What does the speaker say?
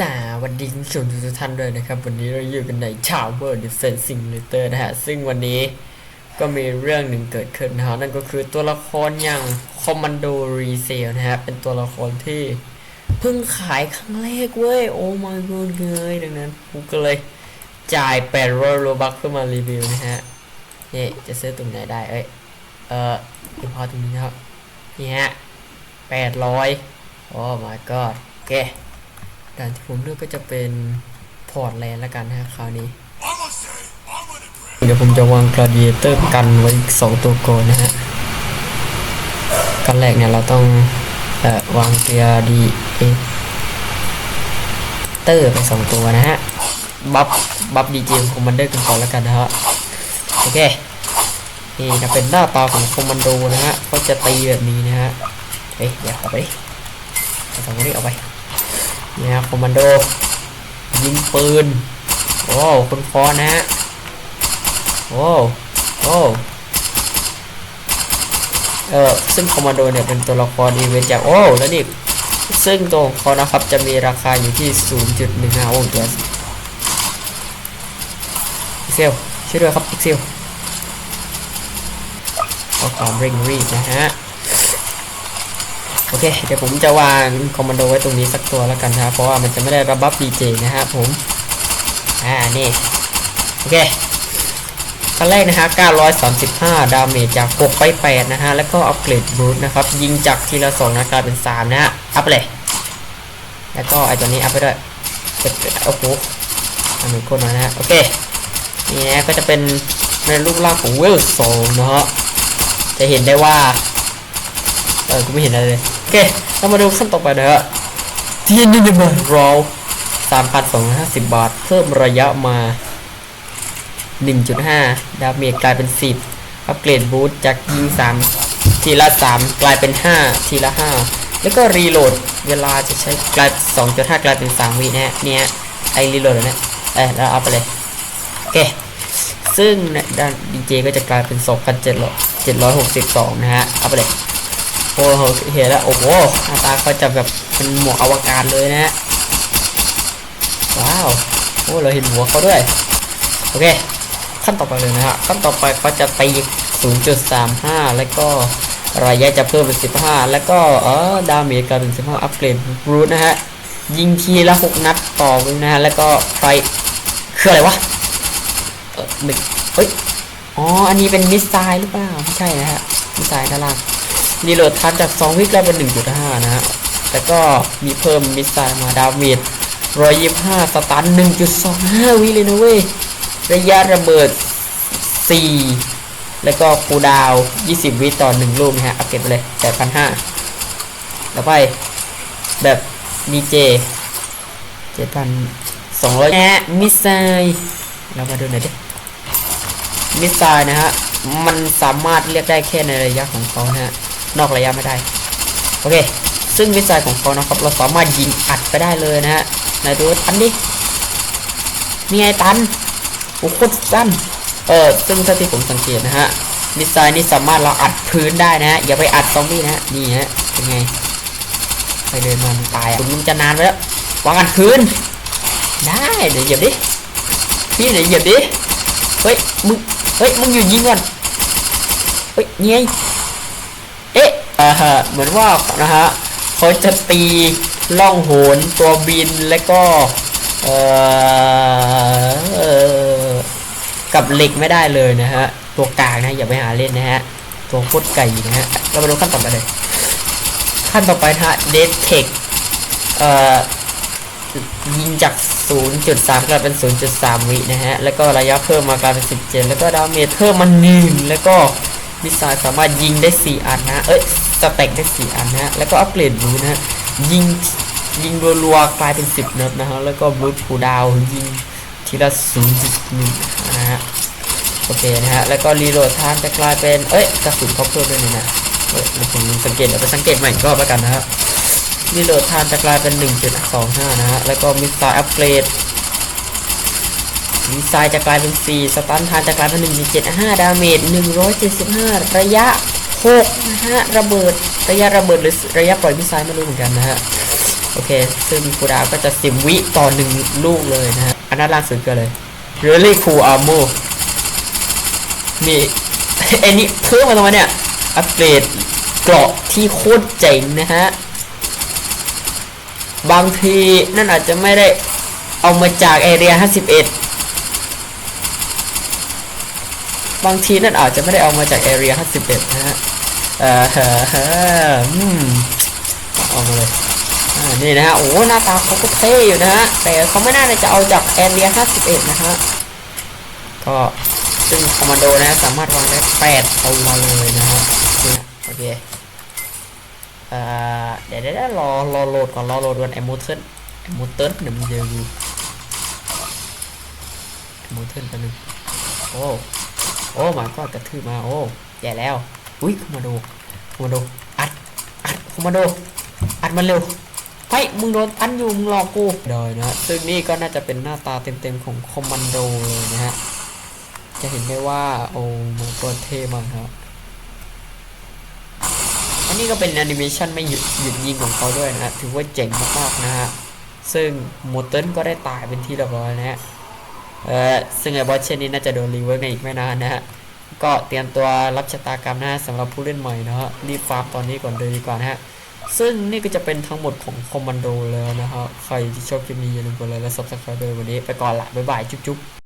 สวัสดีคุณผู้ชมทุกท่านด้วยนะครับ วันนี้เราอยู่กันใน Tower Defense Simulator นะฮะ ซึ่งวันนี้ก็มีเรื่องหนึ่งเกิดขึ้นนะฮะนั่นก็คือตัวละครอย่าง Commando Resale นะฮะ เป็นตัวละครที่เพิ่งขายครั้งแรกเว้ย โอ้ my god เลยดังนั้นกูก็เลยจ่าย800โลบัคเพื่อมารีวิวนะฮะ นี่จะซื้อตรงไหนได้เอ้ย เอ่ออีพอตรงนี้ครับนี่ฮะ800โอ้ my god โอเค ด่านที่ผมเลือกก็จะเป็นพอร์ตแลนด์ละกันนะฮะคราวนี้ เดี๋ยวผมจะวางกราดิเอเตอร์กันไว้อีกสองตัวก่อนนะฮะกันแรกเนี่ยเราต้องอวางกราดิเอเตอร์ไปสองตัวนะฮะบัฟบัฟดีเจมคอมมานเดอร์กันก่อนแล้วกันนะฮะโอเคนี่จะเป็นหน้าตาของคอมมานโดนะฮะเขาจะตีแบบนี้นะฮะเฮ้ยเดี๋ยวเอาไปเอาสองคนนี้เอาไป นี่ครับคอมมานโด ยิงปืน โอ้คนคอนะฮะ โอ้โอ้เออซึ่งคอมมานโดเนี่ยเป็นตัวละครอีเวนต์จากโอ้แล้วนี่ซึ่งตัวของเขานะครับจะมีราคาอยู่ที่ 0.15โอ้เดี๋ยวพิกเซลช่วยด้วยครับพิกเซลขอความเร่งรีบนะฮะ โอเค เดี๋ยวผมจะวางคอมมานโดไว้ตรงนี้สักตัวแล้วกันนะครับเพราะว่ามันจะไม่ได้ระบัฟดีเจนะฮะผม อ่า นี่ โอเคขั้นแรกนะฮะ 935 ดาเมจจาก 6 ไป 8 นะฮะ แล้วก็อัปเกรดบูทนะครับ ยิงจากทีละ 2 นะกลายเป็น 3 นะฮะ อัพเลย แล้วก็ไอตัวนี้อัพไปด้วยเจ็ดโอ้โหทำเหมือนคนมานะฮะ โอเค นี่นะก็จะเป็นในรูปร่างของเวลโซนะฮะ จะเห็นได้ว่า เออ กูไม่เห็นอะไรเลย เค เรามาดูขั้นต่อไปนะฮะที่นี่นี่มารอสามพันสองห้าสิบบาท เพิ่มระยะมา1.5ดาเมจกลายเป็น10อัปเกรดบูทจากยิง3ทีละ3กลายเป็น5ทีละ5แล้วก็รีโหลดเวลาจะใช้กลาย2.5กลายเป็น3วินะฮะเนี่ยไอรีโหลดนะเอ้ยแล้วเอาไปเลยโอเคซึ่งเนี่ยด้านดีเจก็จะกลายเป็น 2,762 นะฮะ เอาไปเลย โอ้โหเห็นแล้วโอ้โหหน้าตาเขาจะแบบเป็นหมวกอวกาศเลยนะฮะว้าวโอ้เราเห็นหัวเขาด้วยโอเคขั้นต่อไปเลยนะฮะขั้นต่อไปเขาจะตี 0.35 แล้วก็ระยะจะเพิ่มเป็น 15 แล้วก็เออดาเมจกลายเป็น 15 อัปเกรดรูทนะฮะยิงทีละ 6 นัดต่อไปนะฮะแล้วก็ไฟคืออะไรวะเออเฮ้ยอ๋ออันนี้เป็นมิสไซล์หรือเปล่าไม่ใช่นะฮะมิสไซล์ด้านล่าง รีโหลดทันจาก 2 วิกลายเป็น 1.5 นะฮะ แล้วก็มีเพิ่มมิสไซล์มาดาเมจ125 สตัน 1.25 วิเลยนะเว้ย ระยะระเบิด 4 แล้วก็คูดาว 20 วิต่อ 1 ลูกนะฮะอัปเกรดไปเลย 8,500แล้วไป แบบดีเจ7,200แอะมิสไซล์เรามาดูหน่อยดิมิสไซล์นะฮะ มันสามารถเรียกได้แค่ในระยะของเขานะฮะ นอกระยะไม่ได้ โอเค ซึ่งมิสไซล์ของเขานะครับ เราสามารถยิงอัดไปได้เลยนะฮะไหนดูตันดิมีไงตันโอ้โคตรสั้นเออซึ่งเท่าที่ผมสังเกตนะฮะมิสไซล์นี่สามารถเราอัดพื้นได้นะฮะอย่าไปอัดซอมบี้นะฮะนี่ฮะเป็นไงไปเดินมามันตายอะคุณมันจะนานไปแล้ววางอัดพื้นได้เดี๋ยวเหยียบดิพี่เดี๋ยวเหยียบดิเฮ้ยมึงเฮ้ยมึงอยู่ยิงก่อนเฮ้ยเงี้ย เหมือนว่านะฮะเขาจะตีล่องโหนตัวบินแล้วก็เออกับเหล็กไม่ได้เลยนะฮะ ตัวกลางนะอย่าไปหาเล่นนะฮะ ตัวโคตรไก่นะฮะเรามาดูขั้นต่อไปเลยขั้นต่อไปนะฮะเดทเทคเอ่อยิงจาก 0.3 กลายเป็น 0.3 วินะฮะ แล้วก็ระยะเพิ่มมากลายเป็น 17 แล้วก็ดาเมจเพิ่มมา1แล้วก็มิสไซล์สามารถยิงได้ 4 อันนะ เอ้ย สเต็กได้4อันนะฮะแล้วก็อัปเกรดบูนะฮะยิงยิงรัวๆกลายเป็น10นัดนะฮะแล้วก็บลูทูดาวยิงทีละ0.1นะฮะโอเคนะฮะแล้วก็รีโหลดทานจะกลายเป็นเอ้ยกระสุนเขาเพิ่มด้วยนี่นะเอ้ยผมสังเกตเดี๋ยวไปสังเกตใหม่อีกรอบแล้วกันนะฮะรีโหลดทานจะกลายเป็น 1.25 นะฮะแล้วก็มิสไซล์อัปเกรดมิสไซล์จะกลายเป็น 4 สตันทานจะกลายเป็น 1.75 ดาเมจ 175 ระยะ 6นะฮะระเบิดระยะระเบิดหรือระยะปล่อยมิสไซล์ไม่รู้เหมือนกันนะฮะโอเค ซึ่งคูดาวก็จะสิบวิต่อหนึ่งลูกเลยนะฮะอันนั้นล่าสุดก็เลย really cool armor มีไอ้นี่เพิ่มมาตรงนี้เนี่ยอัปเกรดเกราะที่โคตรเจ๋งนะฮะบางทีนั่นอาจจะไม่ได้เอามาจากแอเรีย51 บางทีนั่นอาจจะไม่ได้เอามาจากแอเรีย51นะฮะเออเฮ้ออืมเอามาเลยอ่านี่นะฮะโอ้หน้าตาเขาก็เท่อยู่นะฮะแต่เขาไม่น่าจะเอาจากแอเรีย51 นะฮะก็ซึ่งคอมมานโดนะสามารถวางได้8ตัวเลยนะฮะนี่โอเคเอ่อเดี๋ยวเดี๋ยวเดี๋ยวรอรอโหลดก่อนรอโหลดก่อนไอมูเทิร์นไอมูเทิร์นเดี๋ยวมันเจอกูไอมูเทิร์นแป๊บนึงโอ้ โอ้มาก็กระทืบมาโอ้แย่แล้วอุ้ยคอมมานโดคอมมานโดอัดอัดคอมมานโดอัดมันเร็วเฮ้ยมึงโดนอันอยู่มึงหลอกกูได้นะซึ่งนี่ก็น่าจะเป็นหน้าตาเต็มๆของคอมมานโดเลยนะฮะจะเห็นได้ว่าโอ้มันก็เท่มากครับอันนี้ก็เป็นแอนิเมชันไม่หยุดหยุดยิงของเขาด้วยนะฮะถือว่าเจ๋งมากๆนะฮะซึ่งโมเติร์นก็ได้ตายเป็นที่เรียบร้อยนะฮะ เออซึ่งไอ้บอสเช่นนี้น่าจะโดนรีเวิร์กในอีกไม่นานนะฮะ ก็เตรียมตัวรับชะตากรรมนะฮะสำหรับผู้เล่นใหม่นะฮะรีบฟาร์มตอนนี้ก่อนเลยดีกว่านะฮะ ซึ่งนี่ก็จะเป็นทั้งหมดของคอมมานโดแล้วนะฮะ ใครที่ชอบคลิปนี้อย่าลืมกดไลค์และซับสไครป์ด้วยวันนี้ไปก่อนละบ๊ายบายจุ๊บ